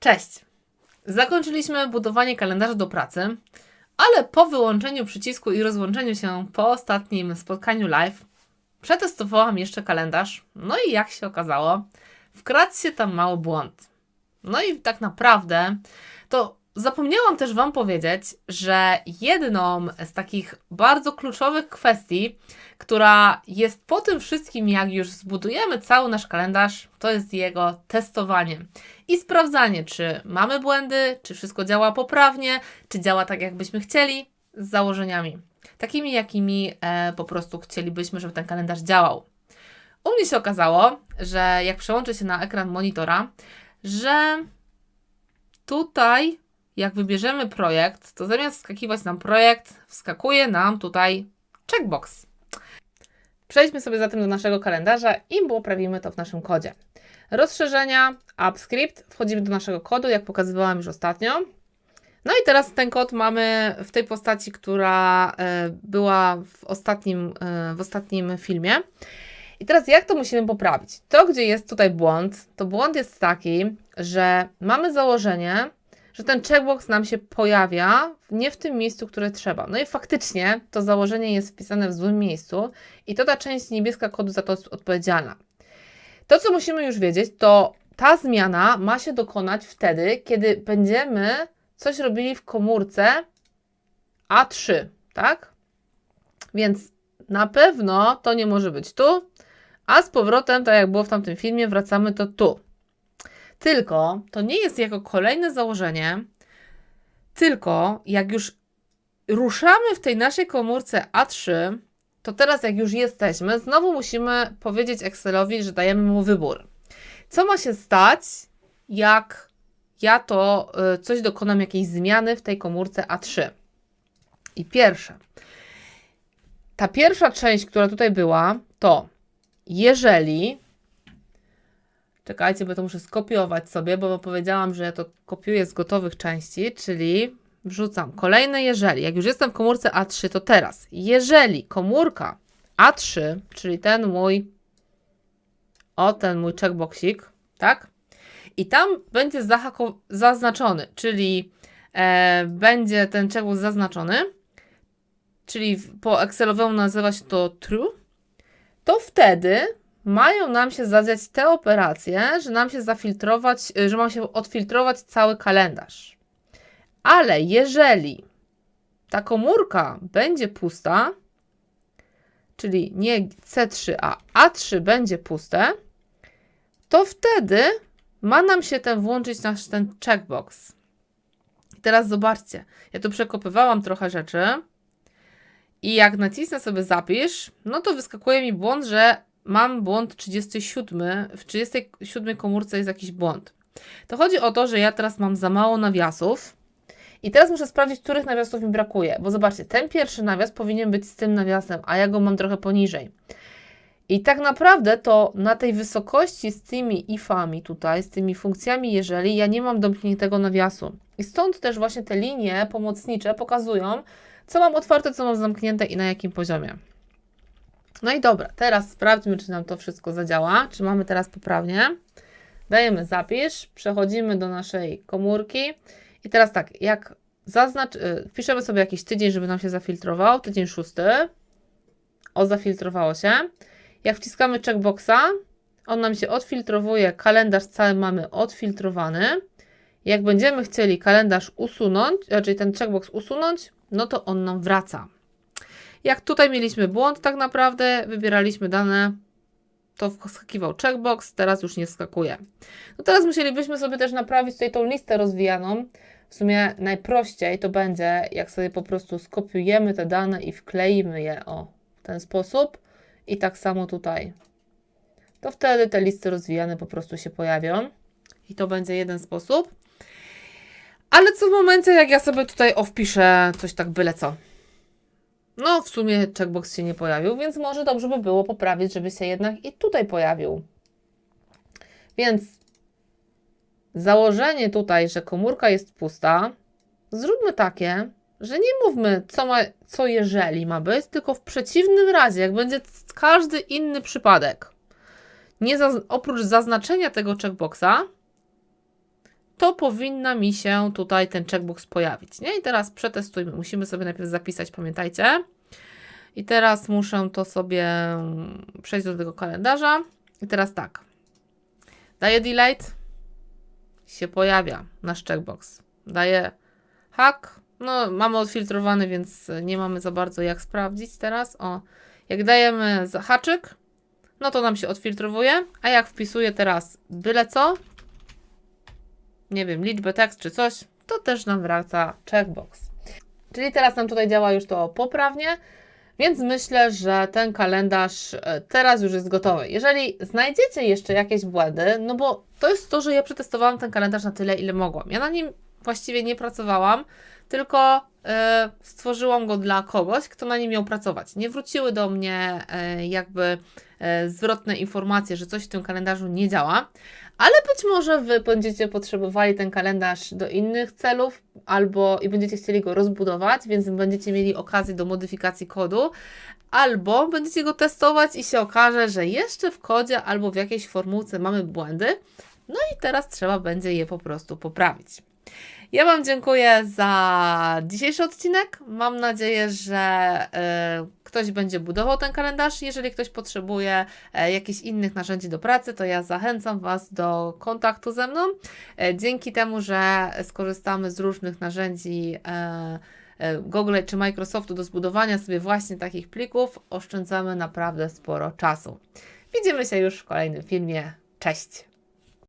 Cześć! Zakończyliśmy budowanie kalendarza do pracy, ale po wyłączeniu przycisku i rozłączeniu się po ostatnim spotkaniu live, przetestowałam jeszcze kalendarz. No i jak się okazało, wkradł się tam mały błąd. No i tak naprawdę to zapomniałam też Wam powiedzieć, że jedną z takich bardzo kluczowych kwestii, która jest po tym wszystkim, jak już zbudujemy cały nasz kalendarz, to jest jego testowanie i sprawdzanie, czy mamy błędy, czy wszystko działa poprawnie, czy działa tak, jakbyśmy chcieli, z założeniami. Takimi, jakimi e, po prostu chcielibyśmy, żeby ten kalendarz działał. U mnie się okazało, że jak przełączę się na ekran monitora, że tutaj jak wybierzemy projekt, to zamiast wskakiwać nam projekt, wskakuje nam tutaj checkbox. Przejdźmy sobie zatem do naszego kalendarza i poprawimy to w naszym kodzie. Rozszerzenia, AppScript, wchodzimy do naszego kodu, jak pokazywałam już ostatnio. No i teraz ten kod mamy w tej postaci, która e, była w ostatnim, e, w ostatnim filmie. I teraz jak to musimy poprawić? To, gdzie jest tutaj błąd, to błąd jest taki, że mamy założenie, że ten checkbox nam się pojawia nie w tym miejscu, które trzeba. No i faktycznie to założenie jest wpisane w złym miejscu i to ta część niebieska kodu za to jest odpowiedzialna. To, co musimy już wiedzieć, to ta zmiana ma się dokonać wtedy, kiedy będziemy coś robili w komórce A3, tak? Więc na pewno to nie może być tu, a z powrotem, tak jak było w tamtym filmie, wracamy to tu. Tylko to nie jest jako kolejne założenie, tylko jak już ruszamy w tej naszej komórce A3, to teraz jak już jesteśmy, znowu musimy powiedzieć Excelowi, że dajemy mu wybór. Co ma się stać, jak ja to y, coś dokonam jakiejś zmiany w tej komórce A3? I pierwsze. Ta pierwsza część, która tutaj była, to jeżeli Czekajcie, bo to muszę skopiować sobie, bo powiedziałam, że ja to kopiuję z gotowych części, czyli wrzucam kolejne jeżeli. Jak już jestem w komórce A3, to teraz, jeżeli komórka A3, czyli ten mój, o ten mój checkboxik, tak? I tam będzie zaznaczony, czyli e, będzie ten checkbox zaznaczony, czyli po Excelowemu nazywa się to true, to wtedy mają nam się zadziać te operacje, że nam się zafiltrować, y, że ma się odfiltrować cały kalendarz. Ale jeżeli ta komórka będzie pusta, czyli nie C3, a A3 będzie puste, to wtedy ma nam się ten włączyć nasz ten checkbox. Teraz zobaczcie, ja tu przekopywałam trochę rzeczy i jak nacisnę sobie zapisz, no to wyskakuje mi błąd, że mam błąd 37, w 37 komórce jest jakiś błąd. To chodzi o to, że ja teraz mam za mało nawiasów i teraz muszę sprawdzić, których nawiasów mi brakuje, bo zobaczcie, ten pierwszy nawias powinien być z tym nawiasem, a ja go mam trochę poniżej. I tak naprawdę to na tej wysokości z tymi ifami tutaj, z tymi funkcjami, jeżeli ja nie mam domkniętego nawiasu. I stąd też właśnie te linie pomocnicze pokazują, co mam otwarte, co mam zamknięte i na jakim poziomie. No i dobra, teraz sprawdźmy, czy nam to wszystko zadziała, czy mamy teraz poprawnie. Dajemy zapisz, przechodzimy do naszej komórki i teraz tak, jak zaznacz, y, wpiszemy sobie jakiś tydzień, żeby nam się zafiltrował, tydzień szósty, o zafiltrowało się. Jak wciskamy checkboxa, on nam się odfiltrowuje, kalendarz cały mamy odfiltrowany. Jak będziemy chcieli kalendarz usunąć, czyli ten checkbox usunąć, no to on nam wraca. Jak tutaj mieliśmy błąd, tak naprawdę wybieraliśmy dane, to wskakiwał checkbox, teraz już nie wskakuje. No teraz musielibyśmy sobie też naprawić tutaj tą listę rozwijaną. W sumie najprościej to będzie, jak sobie po prostu skopiujemy te dane i wkleimy je o w ten sposób. I tak samo tutaj. To wtedy te listy rozwijane po prostu się pojawią. I to będzie jeden sposób. Ale co w momencie, jak ja sobie tutaj o wpiszę coś tak byle co. No, w sumie checkbox się nie pojawił, więc może dobrze by było poprawić, żeby się jednak i tutaj pojawił. Więc założenie tutaj, że komórka jest pusta, zróbmy takie, że nie mówmy, co, ma, co jeżeli ma być, tylko w przeciwnym razie, jak będzie każdy inny przypadek. Nie za, oprócz zaznaczenia tego checkboxa, to powinna mi się tutaj ten checkbox pojawić. Nie? I teraz przetestujmy. Musimy sobie najpierw zapisać, pamiętajcie. I teraz muszę to sobie przejść do tego kalendarza. I teraz tak. Daję delete. Się pojawia nasz checkbox. Daję hack. No, mamy odfiltrowany, więc nie mamy za bardzo jak sprawdzić teraz. O, jak dajemy haczyk, no to nam się odfiltrowuje, a jak wpisuję teraz byle co, nie wiem, liczbę tekst czy coś, to też nam wraca checkbox. Czyli teraz nam tutaj działa już to poprawnie, więc myślę, że ten kalendarz e, teraz już jest gotowy. Jeżeli znajdziecie jeszcze jakieś błędy, no bo to jest to, że ja przetestowałam ten kalendarz na tyle, ile mogłam. Ja na nim właściwie nie pracowałam, tylko e, stworzyłam go dla kogoś, kto na nim miał pracować. Nie wróciły do mnie e, jakby e, zwrotne informacje, że coś w tym kalendarzu nie działa, ale być może Wy będziecie potrzebowali ten kalendarz do innych celów, albo i będziecie chcieli go rozbudować, więc będziecie mieli okazję do modyfikacji kodu, albo będziecie go testować i się okaże, że jeszcze w kodzie albo w jakiejś formułce mamy błędy, no i teraz trzeba będzie je po prostu poprawić. Ja Wam dziękuję za dzisiejszy odcinek. Mam nadzieję, że e, ktoś będzie budował ten kalendarz. Jeżeli ktoś potrzebuje e, jakichś innych narzędzi do pracy, to ja zachęcam Was do kontaktu ze mną. E, dzięki temu, że skorzystamy z różnych narzędzi. Google czy Microsoftu do zbudowania sobie właśnie takich plików, oszczędzamy naprawdę sporo czasu. Widzimy się już w kolejnym filmie. Cześć!